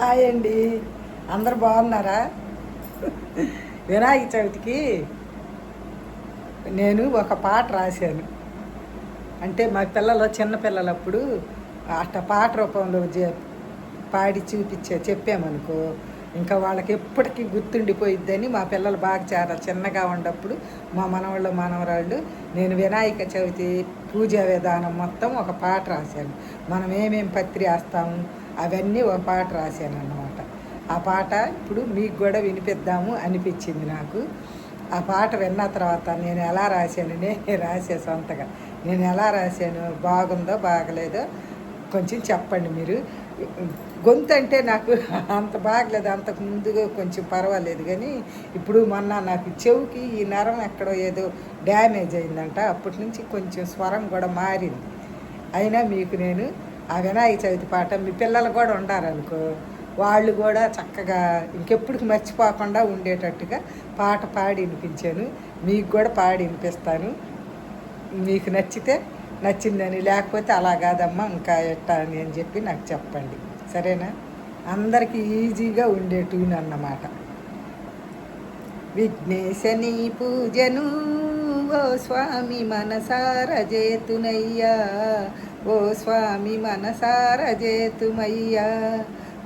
Hi అండి. అందరు బాగున్నారా? వినాయక చవితికి నేను ఒక పాట రాశాను. అంటే మా పిల్లలు చిన్నపిల్లలప్పుడు అట్ట పాట రూపంలో పాడి చూపించే చెప్పామనుకో ఇంకా వాళ్ళకి ఎప్పటికీ గుర్తుండిపోయిద్దని మా పిల్లలు బాగా చాలా చిన్నగా ఉన్నప్పుడు మా మనవాళ్ళు మనవరాళ్ళు నేను వినాయక చవితి పూజా విధానం మొత్తం ఒక పాట రాశాను. మనం ఏమేమి పత్రి వేస్తాము అవన్నీ ఒక పాట రాశాను అన్నమాట ఆ పాట ఇప్పుడు మీకు కూడా వినిపిద్దాము అనిపించింది నాకు. ఆ పాట విన్న తర్వాత నేను ఎలా రాశాను నేను రాసే సొంతగా. నేను ఎలా రాశాను బాగుందో బాగలేదో కొంచెం చెప్పండి మీరు. గొంతు అంటే నాకు అంత బాగలేదు అంతకు ముందుగా కొంచెం పర్వాలేదు కానీ ఇప్పుడు మొన్న నాకు చెవుకి ఈ నరం ఎక్కడో ఏదో డ్యామేజ్ అయిందంట. అప్పటి నుంచి కొంచెం స్వరం కూడా మారింది. అయినా మీకు నేను ఆ వినాయక చవితి పాట మీ పిల్లలు కూడా ఉండారనుకో వాళ్ళు కూడా చక్కగా ఇంకెప్పుడు మర్చిపోకుండా ఉండేటట్టుగా పాట పాడి వినిపించాను. మీకు కూడా పాడి వినిపిస్తాను. మీకు నచ్చితే నచ్చిందని లేకపోతే అలా కాదమ్మా ఇంకా ఎట్టా అని అని చెప్పి నాకు చెప్పండి. సరేనా? అందరికీ ఈజీగా ఉండే ట్యూన్ అన్నమాట. విఘ్నేశని పూజను ఓ స్వామి మనసార జేతునయ్యా ఓ స్వామి మనసార జేతుమయ్యా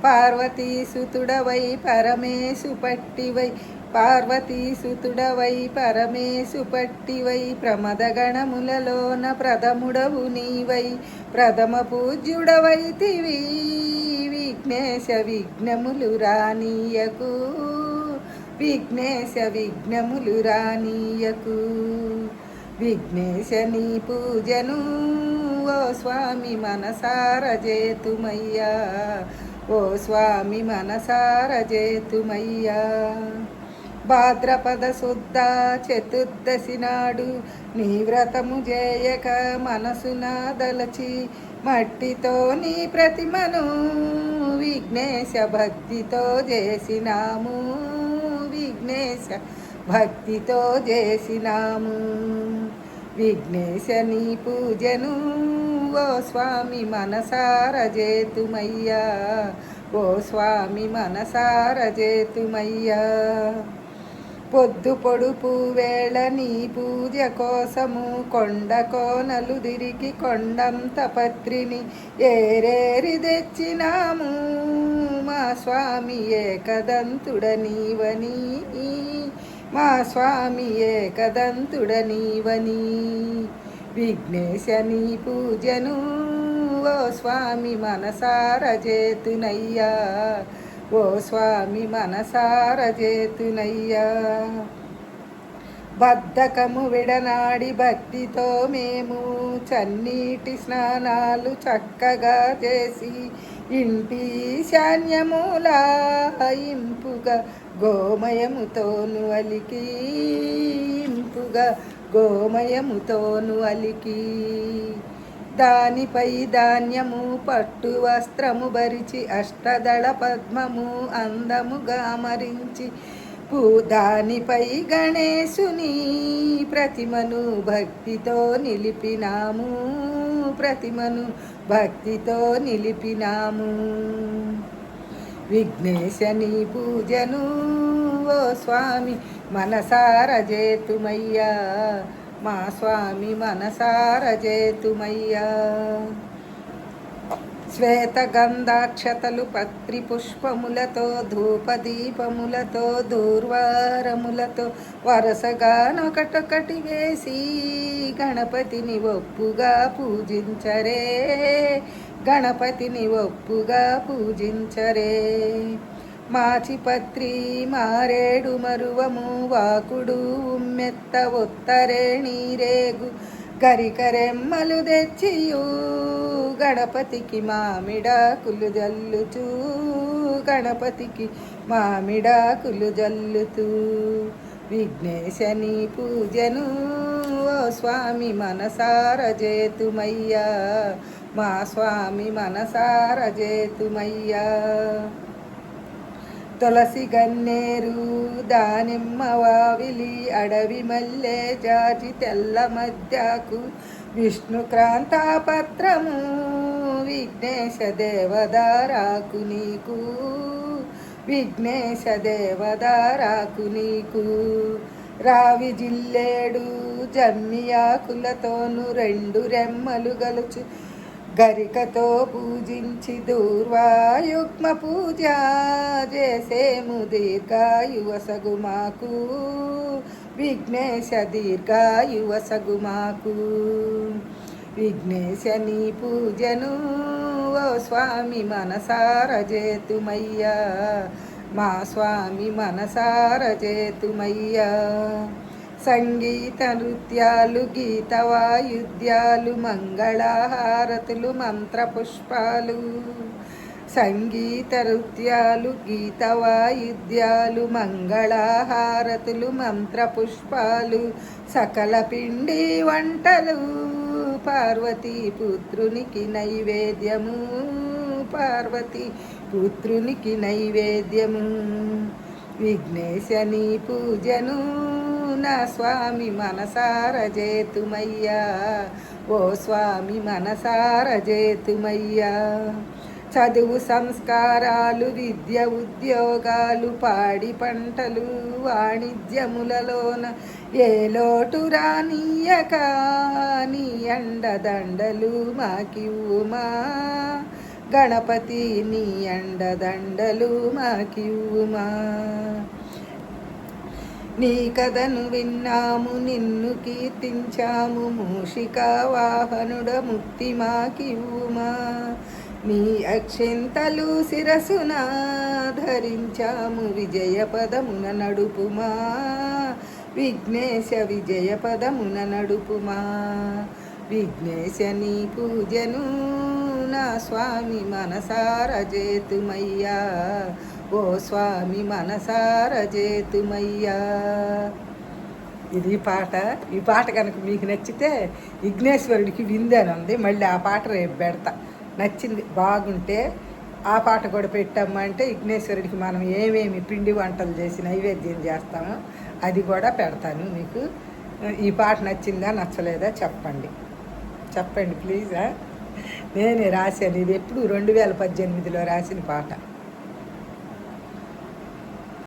పార్వతీసుతుడవై పరమేశు పట్టివై పార్వతీసుతుడవై పరమేశు పట్టివై ప్రమదగణములలోన ప్రథముడవు నీవై ప్రథమ పూజ్యుడవైతివి విఘ్నేశ విఘ్నములు రానీయకు. విఘ్నేశ విఘ్నములు రానీయకు. విఘ్నేశ నీ పూజను ఓ స్వామి మనసార జేతుమయ్యా. ఓ స్వామి మనసార జేతుమయ్యా. భాద్రపద శుద్ధ చతుర్దశి నాడు నీ వ్రతము చేయక మనసున దలచి మట్టితో నీ ప్రతిమను విఘ్నేశ భక్తితో చేసినాము విఘ్నేశ భక్తితో చేసినాము. విఘ్నేశ నీ పూజను ఓ స్వామి మనసార జేతుమయ్యా ఓ స్వామి మనసార జేతుమయ్యా పొద్దు పొడుపు వేళ నీ పూజ కోసము కొండ కోనలు తిరిగి కొండంత పత్రిని ఏరేరి తెచ్చినాము. మా స్వామి ఏకదంతుడనీవని మా స్వామి ఏకదంతుడనీవని విఘ్నేశ నీ పూజను ఓ స్వామి మనసారజేతునయ్యా ఓ స్వామి మనసారజేతునయ్యా బద్ధకము విడనాడి భక్తితో మేము చన్నీటి స్నానాలు చక్కగా చేసి ఇంటి శాన్యముల ఇంపుగా గోమయముతోను అలికి ఇంపుగా గోమయముతోను అలికి దానిపై ధాన్యము పట్టు వస్త్రము భరిచి అష్టదళ పద్మము అందముగా అమరించి పూ దానిపై గణేశుని ప్రతిమను భక్తితో నిలిపినాము. ప్రతిమను భక్తితో నిలిపినాము. విఘ్నేశని పూజను ఓ స్వామి మనసారజేతుమయ్యా మా స్వామి మనసారజేతుమయ్యా శ్వేతగంధాక్షతలు శ్వేత గంధాక్షతలు పత్రి పుష్పములతో ధూపదీపములతో దూర్వారములతో వరసగానొకటొకటి వేసి గణపతిని ఒప్పుగా పూజించరే. గణపతిని ఒప్పుగా పూజించరే. మాచిపత్రి మారేడు మరువము వాకుడు ఉమ్మెత్త ఒత్తరే నీరేగు గరికరెమ్మలు తెచ్చియు గణపతికి మామిడాకులు జల్లుచూ గణపతికి మామిడాకులు జల్లుతూ. విఘ్నేశని పూజను ఓ స్వామి మనసార జేతుమయ్యా మా స్వామి మనసార జేతుమయ్యా తులసి గన్నేరు దానిమ్మ వావిలి అడవి మల్లె జాజి తెల్ల మధ్యకు విష్ణు క్రాంతాపత్రము విఘ్నేశ దేవదారాకు నీకు విఘ్నేశ దేవదారాకు నీకు. రావి జిల్లేడు జమ్మియాకులతోను రెండు రెమ్మలు గలుచు గరికతో పూజించి దూర్వాయుగ్మ పూజ చేసేము దీర్ఘాయువసగు మాకు. విఘ్నేశ దీర్ఘాయువసగు మాకు. విఘ్నేశ నీ పూజను ఓ స్వామి మనసారజేతుమయ్యా మా స్వామి మనసారజేతుమయ్యా సంగీత నృత్యాలు గీత వాయుద్యాలు మంగళహారతులు మంత్రపుష్పాలు సంగీత నృత్యాలు గీత వాయుద్యాలు మంగళహారతులు మంత్రపుష్పాలు సకల పిండి వంటలు పార్వతీ పుత్రునికి నైవేద్యము పార్వతీ పుత్రునికి నైవేద్యము విఘ్నేశని పూజను నా స్వామి మనసార జేతుమయ్యా ఓ స్వామి మనసార జేతుమయ్యా చదువు సంస్కారాలు విద్య ఉద్యోగాలు పాడి పంటలు వాణిజ్యములలోన ఏ లోటు రానీయక. నీ అండదండలు మాకివ్వుమా. గణపతి నీ అండదండలు మాకివ్వుమా. నీ కథను విన్నాము నిన్ను కీర్తించాము. మూషిక వాహనుడ ముక్తి మాకివుమా నీ అక్షింతలు శిరసున ధరించాము విజయ పదమున నడుపుమా. విఘ్నేశ విజయ పదమున నడుపుమా. విఘ్నేశ నీ పూజను నా స్వామి మనసారజేతుమయ్యా గోస్వామి ఓ స్వామి మనసార చేతుమయ్యా ఇది పాట ఈ పాట కనుక మీకు నచ్చితే విఘ్నేశ్వరుడికి విందని ఉంది మళ్ళీ ఆ పాట రేపు పెడతా. నచ్చింది బాగుంటే ఆ పాట కూడా పెట్టామంటే విఘ్నేశ్వరుడికి మనం ఏమేమి పిండి వంటలు చేసి నైవేద్యం చేస్తామో అది కూడా పెడతాను మీకు. ఈ పాట నచ్చిందా నచ్చలేదా చెప్పండి. చెప్పండి ప్లీజ్ నేనే రాశాను. ఇది ఎప్పుడు రెండు వేల పద్దెనిమిదిలో రాసిన పాట.